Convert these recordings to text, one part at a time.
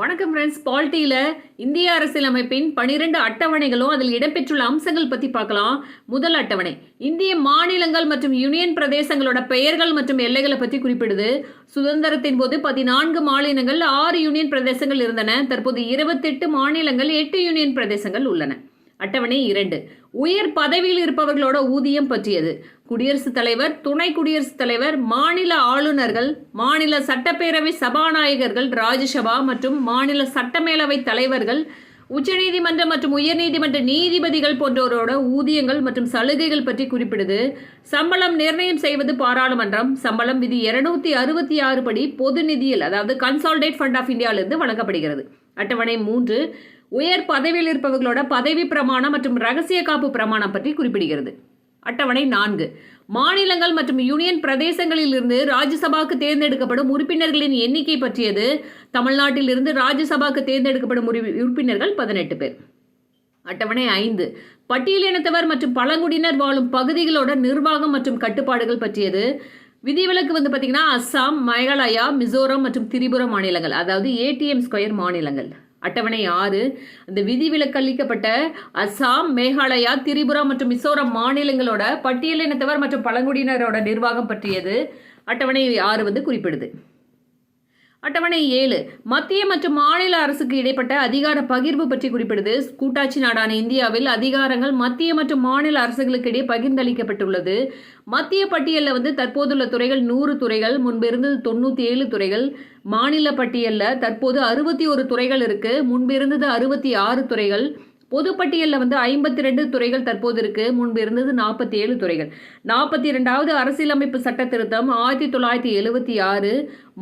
வணக்கம் ஃப்ரெண்ட்ஸ் பால்ட்டியில் இந்திய அரசியலமைப்பின் பனிரெண்டு அட்டவணைகளும் அதில் இடம்பெற்றுள்ள அம்சங்கள் பற்றி பார்க்கலாம். முதல் அட்டவணை இந்திய மாநிலங்கள் மற்றும் யூனியன் பிரதேசங்களோட பெயர்கள் மற்றும் எல்லைகளை பற்றி குறிப்பிடுது. சுதந்திரத்தின் போது பதினான்கு மாநிலங்கள் ஆறு யூனியன் பிரதேசங்கள் இருந்தன. தற்போது இருபத்தெட்டு மாநிலங்கள் எட்டு யூனியன் பிரதேசங்கள் உள்ளன. அட்டவணை இரண்டு. உயர் பதவியில் இருப்பவர்களோட ஊதியம் பற்றியது. குடியரசுத் தலைவர் துணை குடியரசுத் தலைவர் மாநில ஆளுநர்கள் மாநில சட்டப்பேரவை சபாநாயகர்கள் ராஜ்யசபா மற்றும் மாநில சட்டமேலவை தலைவர்கள் உச்சநீதிமன்றம் மற்றும் உயர்நீதிமன்ற நீதிபதிகள் போன்றோரோட ஊதியங்கள் மற்றும் சலுகைகள் பற்றி குறிப்பிடுது. சம்பளம் நிர்ணயம் செய்வது பாராளுமன்றம். சம்பளம் விதி இருநூத்தி அறுபத்தி ஆறு படி பொது நிதியில் அதாவது கன்சால்டேட் ஃபண்ட் ஆஃப் இந்தியாவிலிருந்து வழங்கப்படுகிறது. அட்டவணை மூன்று. உயர் பதவியில் இருப்பவர்களோட பதவி பிரமாணம் மற்றும் ரகசிய காப்பு பிரமாணம் பற்றி குறிப்பிடுகிறது. அட்டவணை நான்கு. மாநிலங்கள் மற்றும் யூனியன் பிரதேசங்களில் இருந்து ராஜ்யசபாக்கு தேர்ந்தெடுக்கப்படும் உறுப்பினர்களின் எண்ணிக்கை பற்றியது தமிழ்நாட்டில் இருந்து ராஜ்யசபாக்கு தேர்ந்தெடுக்கப்படும் உறுப்பினர்கள் பதினெட்டு பேர். அட்டவணை ஐந்து. பட்டியலினத்தவர் மற்றும் பழங்குடியினர் வாழும் பகுதிகளோட நிர்வாகம் மற்றும் கட்டுப்பாடுகள் பற்றியது. விதிவிலக்கு வந்து பார்த்தீங்கன்னா அஸ்ஸாம் மேகாலயா மிசோரம் மற்றும் திரிபுரா மாநிலங்கள் அதாவது ஏடிஎம் ஸ்கொயர் மாநிலங்கள். அட்டவணை ஆறு. அந்த விதிவிலக்களிக்கப்பட்ட அசாம் அஸ்ஸாம் மேகாலயா திரிபுரா மற்றும் மிசோரம் மாநிலங்களோட பட்டியலினத்தவர் மற்றும் பழங்குடியினரோட நிர்வாகம் பற்றியது அட்டவணை ஆறு வந்து குறிப்பிடுது. அட்டவணை ஏழு. மத்திய மற்றும் மாநில அரசுக்கு இடைப்பட்ட அதிகார பகிர்வு பற்றி குறிப்பிடுது. கூட்டாட்சி நாடான இந்தியாவில் அதிகாரங்கள் மத்திய மற்றும் மாநில அரசுகளுக்கு இடையே பகிர்ந்தளிக்கப்பட்டுள்ளது. மத்திய பட்டியலில் வந்து தற்போதுள்ள துறைகள் நூறு துறைகள் முன்பு இருந்தது தொண்ணூற்றி ஏழு துறைகள். மாநில பட்டியலில் தற்போது அறுபத்தி ஒரு துறைகள் இருக்கு முன்பு இருந்தது அறுபத்தி ஆறு துறைகள் பொதுப்பட்டியலில் வந்து ஐம்பத்தி ரெண்டு துறைகள் தற்போது இருக்கு முன்பு இருந்தது நாற்பத்தி ஏழு துறைகள். நாற்பத்தி இரண்டாவது அரசியலமைப்பு சட்ட திருத்தம் ஆயிரத்தி தொள்ளாயிரத்தி எழுபத்தி ஆறு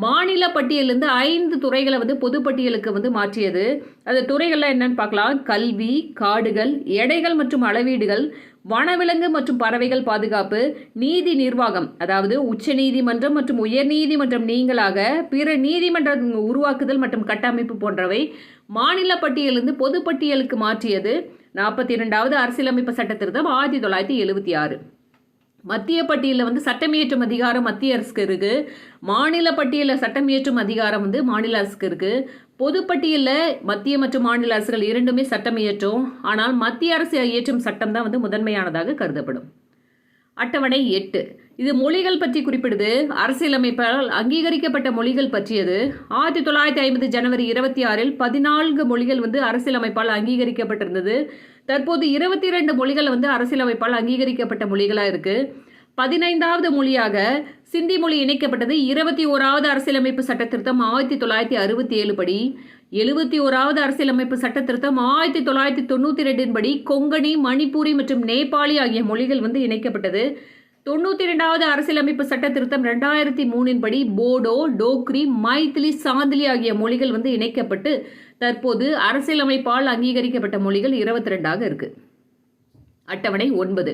மாநில பட்டியலிருந்து ஐந்து துறைகளை வந்து பொதுப்பட்டியலுக்கு வந்து மாற்றியது. அந்த துறைகள்லாம் என்னன்னு பார்க்கலாம். கல்வி காடுகள் எடைகள் மற்றும் அளவீடுகள் வனவிலங்கு மற்றும் பறவைகள் பாதுகாப்பு நீதி நிர்வாகம் அதாவது உச்சநீதிமன்றம் மற்றும் உயர்நீதிமன்றம் நீங்களாக பிற நீதிமன்றம் உருவாக்குதல் மற்றும் கட்டமைப்பு போன்றவை மாநில பட்டியலிருந்து பொதுப்பட்டியலுக்கு மாற்றியது. நாற்பத்தி இரண்டாவது அரசியலமைப்பு சட்ட திருத்தம் ஆயிரத்தி தொள்ளாயிரத்தி எழுபத்தி ஆறு. மத்திய பட்டியலில் வந்து சட்டம் இயற்றும் அதிகாரம் மத்திய அரசுக்கு இருக்கு. மாநில பட்டியலில் சட்டம் இயற்றும் அதிகாரம் வந்து மாநில அரசுக்கு இருக்குது பொதுப்பட்டியலில் மத்திய மற்றும் மாநில அரசுகள் இரண்டுமே சட்டம் இயற்றும் ஆனால் மத்திய அரசு இயற்றும் சட்டம் தான் வந்து முதன்மையானதாக கருதப்படும். அட்டவணை எட்டு. இது மொழிகள் பற்றி குறிப்பிடுது. அரசியலமைப்பால் அங்கீகரிக்கப்பட்ட மொழிகள் பற்றியது. ஆயிரத்தி தொள்ளாயிரத்தி ஐம்பது ஜனவரி இருபத்தி ஆறில் பதினான்கு மொழிகள் வந்து அரசியலமைப்பால் அங்கீகரிக்கப்பட்டிருந்தது. தற்போது இருபத்தி ரெண்டு மொழிகள் வந்து அரசியலமைப்பால் அங்கீகரிக்கப்பட்ட மொழிகளாக இருக்குது பதினைந்தாவது மொழியாக சிந்தி மொழி இணைக்கப்பட்டது. இருபத்தி ஓராவது அரசியலமைப்பு சட்ட திருத்தம் ஆயிரத்தி தொள்ளாயிரத்தி அறுபத்தி ஏழு படி. எழுபத்தி ஓராவது அரசியலமைப்பு சட்ட திருத்தம் ஆயிரத்தி தொள்ளாயிரத்தி தொண்ணூற்றி ரெண்டின் படி. கொங்கணி மணிப்பூரி மற்றும் நேபாளி ஆகிய மொழிகள் வந்து இணைக்கப்பட்டது. தொண்ணூற்றி ரெண்டாவது அரசியலமைப்பு சட்ட திருத்தம் ரெண்டாயிரத்தி மூணின் படி போடோ டோக்ரி மைத்திலி சாந்திலி ஆகிய மொழிகள் வந்து இணைக்கப்பட்டு தற்போது அரசியலமைப்பால் அங்கீகரிக்கப்பட்ட மொழிகள் இருபத்தி ரெண்டாக இருக்கு. அட்டவணை ஒன்பது.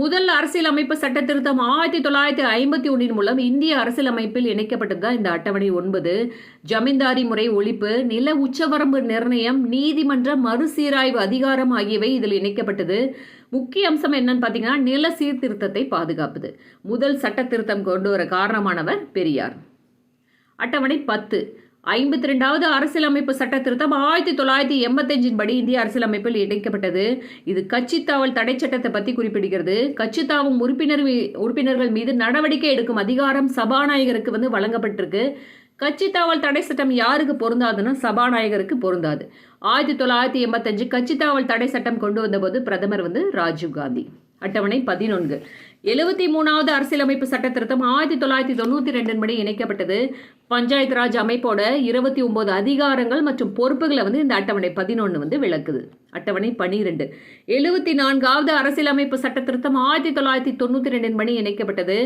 முதல் அரசியலமைப்பு சட்ட திருத்தம் ஆயிரத்தி தொள்ளாயிரத்தி ஐம்பத்தி ஒன்றின் மூலம் இந்திய அரசியலமைப்பில் இணைக்கப்பட்டது தான் இந்த அட்டவணை ஒன்பது. ஜமீன்தாரி முறை ஒழிப்பு நில உச்சவரம்பு நிர்ணயம் நீதிமன்ற மறுசீராய்வு அதிகாரம் ஆகியவை இதில் இணைக்கப்பட்டது. முக்கிய அம்சம் என்னன்னு பார்த்தீங்கன்னா நில சீர்திருத்தத்தை பாதுகாப்புது. முதல் சட்ட திருத்தம் கொண்டு வர காரணமானவர் பெரியார். அட்டவணை பத்து. ஐம்பத்தி ரெண்டாவது அரசியலமைப்பு சட்ட திருத்தம் ஆயிரத்தி தொள்ளாயிரத்தி எண்பத்தஞ்சின் படி இந்திய அரசியலமைப்பில் இணைக்கப்பட்டது. இது கட்சித்தாவல் தடை சட்டத்தை பற்றி குறிப்பிடுகிறது. கட்சித்தாவும் உறுப்பினர் உறுப்பினர்கள் மீது நடவடிக்கை எடுக்கும் அதிகாரம் சபாநாயகருக்கு வந்து வழங்கப்பட்டிருக்கு. கட்சி தாவல் தடை சட்டம் யாருக்கு பொருந்தாதுன்னா சபாநாயகருக்கு பொருந்தாது. ஆயிரத்தி தொள்ளாயிரத்தி எண்பத்தஞ்சு கட்சித்தாவல் தடை சட்டம் கொண்டு வந்தபோது பிரதமர் வந்து ராஜீவ் காந்தி. அட்டவணை பதினொன்று. எழுபத்தி மூணாவது அரசியலமைப்பு சட்ட திருத்தம் ஆயிரத்தி தொள்ளாயிரத்தி தொண்ணூற்றி ரெண்டின் படி இணைக்கப்பட்டது. பஞ்சாயத்து ராஜ் அமைப்போட இருபத்தி ஒன்பது அதிகாரங்கள் மற்றும் பொறுப்புகளை வந்து இந்த அட்டவணை பதினொன்று வந்து விளக்குது. அட்டவணை பனிரெண்டு. எழுபத்தி நான்காவது அரசியலமைப்பு சட்ட திருத்தம் ஆயிரத்தி தொள்ளாயிரத்தி தொண்ணூற்றி ரெண்டின் படி இணைக்கப்பட்டது.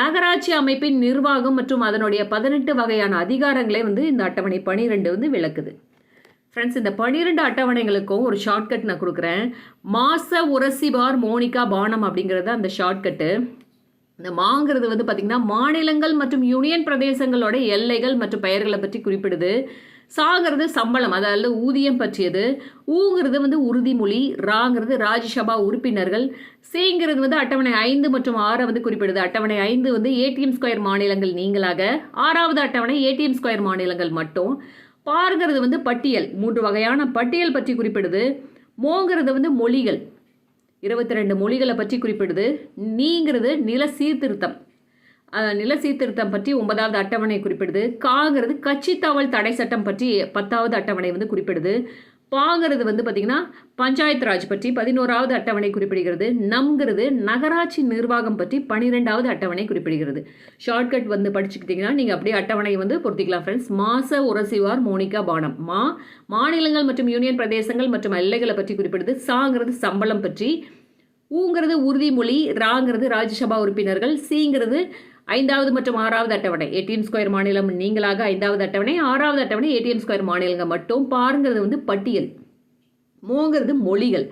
நகராட்சி அமைப்பின் நிர்வாகம் மற்றும் அதனுடைய பதினெட்டு வகையான அதிகாரங்களை வந்து இந்த அட்டவணை பனிரெண்டு வந்து விளக்குது. ஃப்ரெண்ட்ஸ் இந்த பன்னிரெண்டு அட்டவணைகளுக்கும் ஒரு ஷார்ட்கட் நான் கொடுக்குறேன். மாச உரசிபார் மோனிகா பானம் அப்படிங்கிறது அந்த ஷார்ட்கட்டு இந்த மாங்கிறது வந்து பார்த்திங்கன்னா மாநிலங்கள் மற்றும் யூனியன் பிரதேசங்களோட எல்லைகள் மற்றும் பெயர்களை பற்றி குறிப்பிடுது. சாகிறது சம்பளம் அதாவது ஊதியம் பற்றியது. ஊங்கிறது வந்து உறுதிமொழி ராங்கிறது ராஜ்யசபா உறுப்பினர்கள். சேங்கிறது வந்து அட்டவணை ஐந்து மற்றும் ஆறை வந்து குறிப்பிடுது. அட்டவணை ஐந்து வந்து ஏடிஎம் ஸ்கொயர் மாநிலங்கள் நீங்களாக. ஆறாவது அட்டவணை ஏடிஎம் ஸ்கொயர் மாநிலங்கள் மட்டும். பார்ங்கிறது வந்து பட்டியல். மூன்று வகையான பட்டியல் பற்றி குறிப்பிடுது. மோங்கிறது வந்து மொழிகள். இருபத்தி ரெண்டு மொழிகளை பற்றி குறிப்பிடுது. நீங்கிறது நில சீர்திருத்தம். நில சீர்திருத்தம் பற்றி ஒன்பதாவது அட்டவணை குறிப்பிடுது. காங்கிறது கட்சி தாவல் தடை சட்டம் பற்றி பத்தாவது அட்டவணை வந்து குறிப்பிடுது. பாங்கிறது வந்து பார்த்திங்கன்னா பஞ்சாயத்து ராஜ் பற்றி பதினோராவது அட்டவணை குறிப்பிடுகிறது. நம்ங்கிறது நகராட்சி நிர்வாகம் பற்றி பன்னிரெண்டாவது அட்டவணை குறிப்பிடுகிறது. ஷார்ட்கட் வந்து படிச்சுக்கிட்டிங்கன்னா நீங்கள் அப்படியே அட்டவணையை வந்து பொருத்திக்கலாம் ஃப்ரெண்ட்ஸ் மாச உரசிவார் மோனிகா பானம். மா மாநிலங்கள் மற்றும் யூனியன் பிரதேசங்கள் மற்றும் எல்லைகளை பற்றி குறிப்பிடுது. சாங்கிறது சம்பளம் பற்றி. ஊங்கிறது உறுதிமொழி ராங்கிறது ராஜ்யசபா உறுப்பினர்கள். சிங்கிறது ஐந்தாவது மற்றும் ஆறாவது அட்டவணை. ஏடிஎம் ஸ்கொயர் மாநிலம் நீங்களாக ஐந்தாவது அட்டவணை ஆறாவது அட்டவணை ஏடிஎம் ஸ்கொயர் மாநிலங்கள் மட்டும். பாருங்கிறது வந்து பட்டியல். மோங்கிறது மொழிகள்.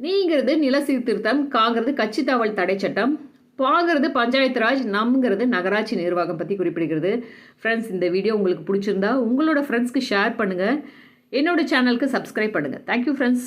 நீங்கிறது நில சீர்திருத்தம் காங்கிறது கட்சி தாவல் தடை சட்டம் பாங்கிறது பஞ்சாயத்து ராஜ் நம்ங்கிறது நகராட்சி நிர்வாகம் பற்றி குறிப்பிடுகிறது. ஃப்ரெண்ட்ஸ் இந்த வீடியோ உங்களுக்கு பிடிச்சிருந்தா உங்களோட ஃப்ரெண்ட்ஸ்க்கு ஷேர் பண்ணுங்கள் என்னோட சேனலுக்கு சப்ஸ்கிரைப் பண்ணுங்கள் தேங்க்யூ ஃப்ரெண்ட்ஸ்